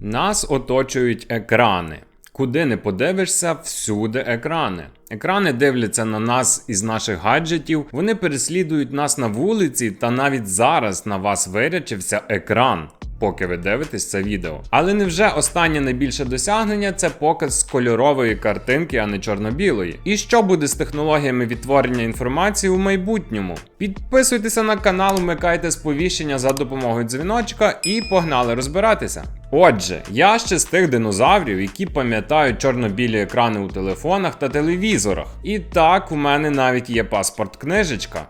Нас оточують екрани. Куди не подивишся, всюди екрани. Екрани дивляться на нас із наших гаджетів, вони переслідують нас на вулиці, та навіть зараз на вас вирячився екран. Поки ви дивитесь це відео. Але невже останнє найбільше досягнення це показ з кольорової картинки, а не чорно-білої? І що буде з технологіями відтворення інформації у майбутньому? Підписуйтеся на канал, вмикайте сповіщення за допомогою дзвіночка і погнали розбиратися. Отже, я ще з тих динозаврів, які пам'ятають чорно-білі екрани у телефонах та телевізорах. І так, у мене навіть є паспорт-книжечка.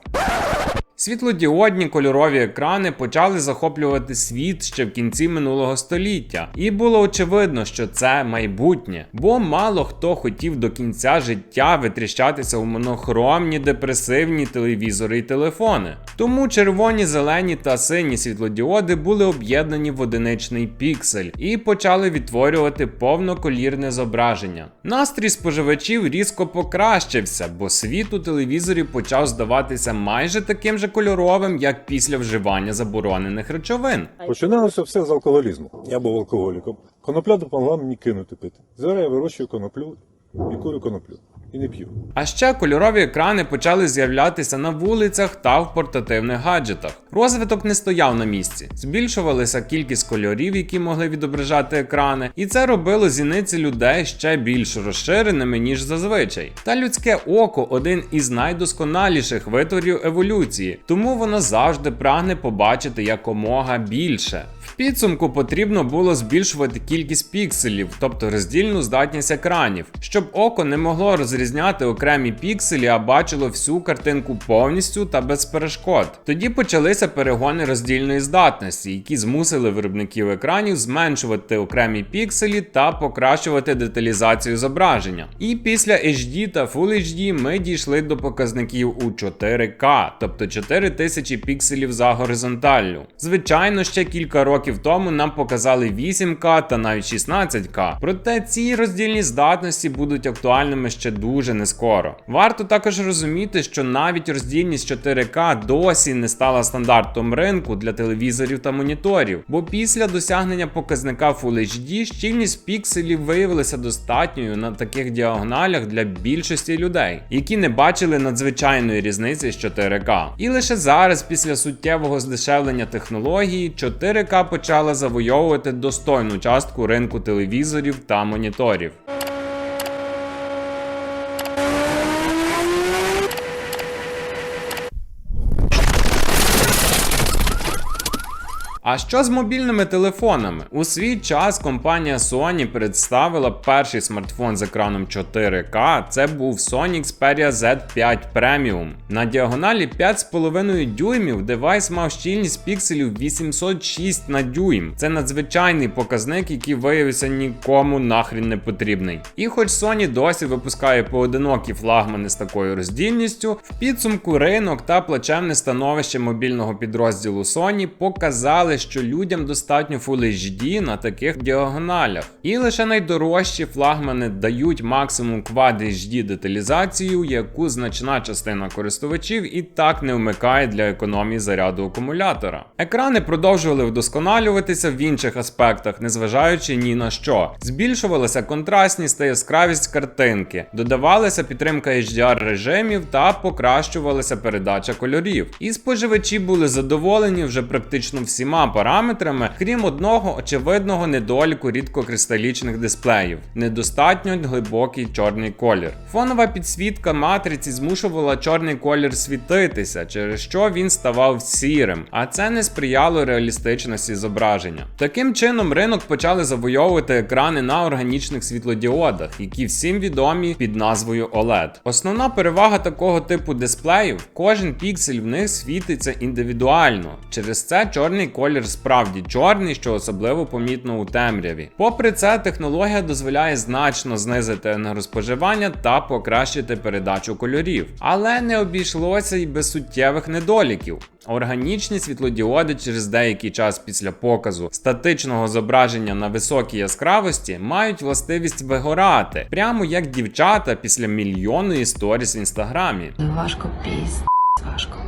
Світлодіодні кольорові екрани почали захоплювати світ ще в кінці минулого століття, і було очевидно, що це майбутнє, бо мало хто хотів до кінця життя витріщатися у монохромні депресивні телевізори і телефони. Тому червоні, зелені та сині світлодіоди були об'єднані в одиничний піксель і почали відтворювати повноколірне зображення. Настрій споживачів різко покращився, бо світ у телевізорі почав здаватися майже таким же кольоровим, як після вживання заборонених речовин. Починалося все з алкоголізму. Я був алкоголіком. Конопля допомогла мені кинути пити. Зараз я вирощую коноплю і курю коноплю. І не п'ю. А ще кольорові екрани почали з'являтися на вулицях та в портативних гаджетах. Розвиток не стояв на місці, збільшувалася кількість кольорів, які могли відображати екрани, і це робило зіниці людей ще більш розширеними, ніж зазвичай. Та людське око один із найдосконаліших витворів еволюції, тому воно завжди прагне побачити якомога більше. Підсумку потрібно було збільшувати кількість пікселів, тобто роздільну здатність екранів, щоб око не могло розрізняти окремі пікселі, а бачило всю картинку повністю та без перешкод. Тоді почалися перегони роздільної здатності, які змусили виробників екранів зменшувати окремі пікселі та покращувати деталізацію зображення. І після HD та Full HD ми дійшли до показників у 4К, тобто 4000 пікселів за горизонталлю. Звичайно, ще кілька років тому нам показали 8К та навіть 16К. Проте ці роздільні здатності будуть актуальними ще дуже нескоро. Варто також розуміти, що навіть роздільність 4К досі не стала стандартом ринку для телевізорів та моніторів, бо після досягнення показника Full HD щільність пікселів виявилася достатньою на таких діагоналях для більшості людей, які не бачили надзвичайної різниці з 4К. І лише зараз, після суттєвого здешевлення технології, 4К почала завойовувати достойну частку ринку телевізорів та моніторів. А що з мобільними телефонами? У свій час компанія Sony представила перший смартфон з екраном 4К. Це був Sony Xperia Z5 Premium. На діагоналі 5,5 дюймів девайс мав щільність пікселів 806 на дюйм. Це надзвичайний показник, який виявився нікому нахрін не потрібний. І хоч Sony досі випускає поодинокі флагмани з такою роздільністю, в підсумку ринок та плачевне становище мобільного підрозділу Sony показали, що людям достатньо Full HD на таких діагоналях. І лише найдорожчі флагмани дають максимум Quad HD деталізацію, яку значна частина користувачів і так не вмикає для економії заряду акумулятора. Екрани продовжували вдосконалюватися в інших аспектах, незважаючи ні на що. Збільшувалася контрастність та яскравість картинки, додавалася підтримка HDR режимів та покращувалася передача кольорів. І споживачі були задоволені вже практично всіма параметрами, крім одного очевидного недоліку рідкокристалічних дисплеїв недостатньо глибокий чорний колір. Фонова підсвітка матриці змушувала чорний колір світитися, через що він ставав сірим, а це не сприяло реалістичності зображення. Таким чином, ринок почали завойовувати екрани на органічних світлодіодах, які всім відомі під назвою OLED. Основна перевага такого типу дисплеїв кожен піксель в них світиться індивідуально. Через це чорний колір справді чорний, що особливо помітно у темряві. Попри це, технологія дозволяє значно знизити енергоспоживання та покращити передачу кольорів, але не обійшлося й без суттєвих недоліків. Органічні світлодіоди через деякий час після показу статичного зображення на високій яскравості мають властивість вигорати, прямо як дівчата після мільйонної сторіс в інстаграмі. Важко піс, важко.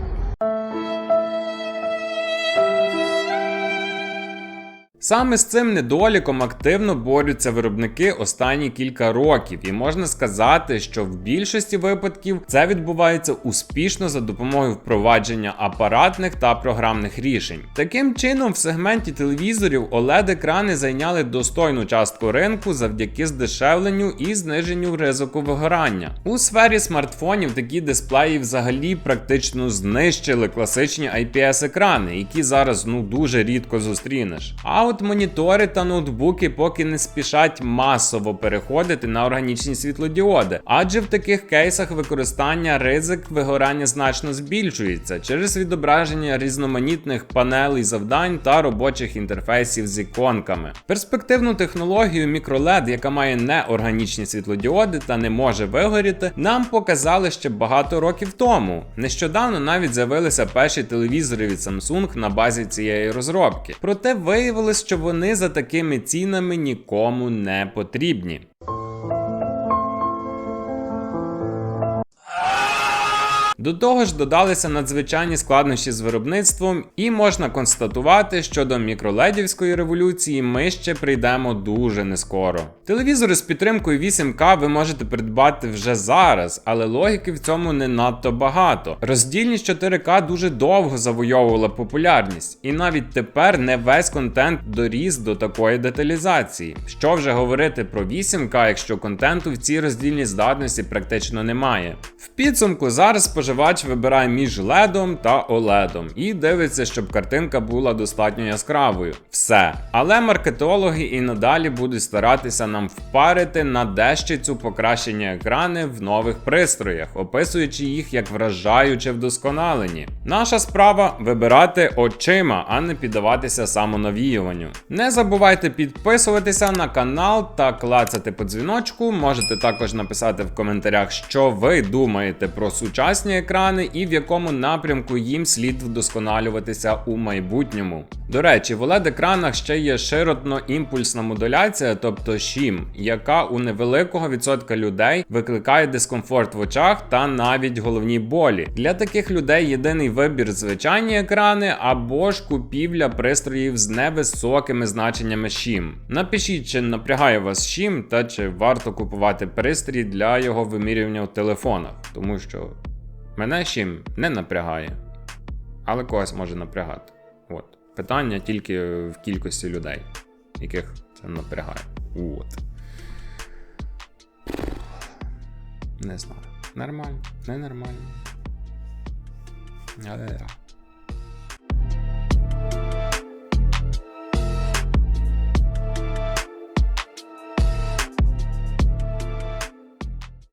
Саме з цим недоліком активно борються виробники останні кілька років, і можна сказати, що в більшості випадків це відбувається успішно за допомогою впровадження апаратних та програмних рішень. Таким чином, в сегменті телевізорів OLED-екрани зайняли достойну частку ринку завдяки здешевленню і зниженню ризику вигорання. У сфері смартфонів такі дисплеї взагалі практично знищили класичні IPS-екрани, які зараз ну дуже рідко зустрінеш. А от монітори та ноутбуки поки не спішать масово переходити на органічні світлодіоди, адже в таких кейсах використання ризик вигорання значно збільшується через відображення різноманітних панелей завдань та робочих інтерфейсів з іконками. Перспективну технологію мікролед, яка має неорганічні світлодіоди та не може вигоріти, нам показали ще багато років тому. Нещодавно навіть з'явилися перші телевізори від Samsung на базі цієї розробки. Проте виявилось, що вони за такими цінами нікому не потрібні. До того ж додалися надзвичайні складнощі з виробництвом, і можна констатувати, що до мікроледівської революції ми ще прийдемо дуже нескоро. Телевізори з підтримкою 8К ви можете придбати вже зараз, але логіки в цьому не надто багато. Роздільність 4К дуже довго завойовувала популярність, і навіть тепер не весь контент доріс до такої деталізації. Що вже говорити про 8К, якщо контенту в цій роздільній здатності практично немає. В підсумку зараз споживач вибирає між LED та OLED і дивиться, щоб картинка була достатньо яскравою. Все. Але маркетологи і надалі будуть старатися нам впарити на дещицю покращення екрани в нових пристроях, описуючи їх як вражаюче вдосконалені. Наша справа вибирати очима, а не піддаватися самонавіюванню. Не забувайте підписуватися на канал та клацати по дзвіночку. Можете також написати в коментарях, що ви думаєте про сучасні екрани і в якому напрямку їм слід вдосконалюватися у майбутньому. До речі, в OLED-екранах ще є широтно-імпульсна модуляція, тобто SHIM, яка у невеликого відсотка людей викликає дискомфорт в очах та навіть головні болі. Для таких людей єдиний вибір звичайні екрани або ж купівля пристроїв з невисокими значеннями SHIM. Напишіть, чи напрягає вас SHIM та чи варто купувати пристрій для його вимірювання в телефонах, тому що мене чим не напрягає, але когось може напрягати. От. Питання тільки в кількості людей, яких це напрягає. От. Не знаю. Нормально, не нормально. Але.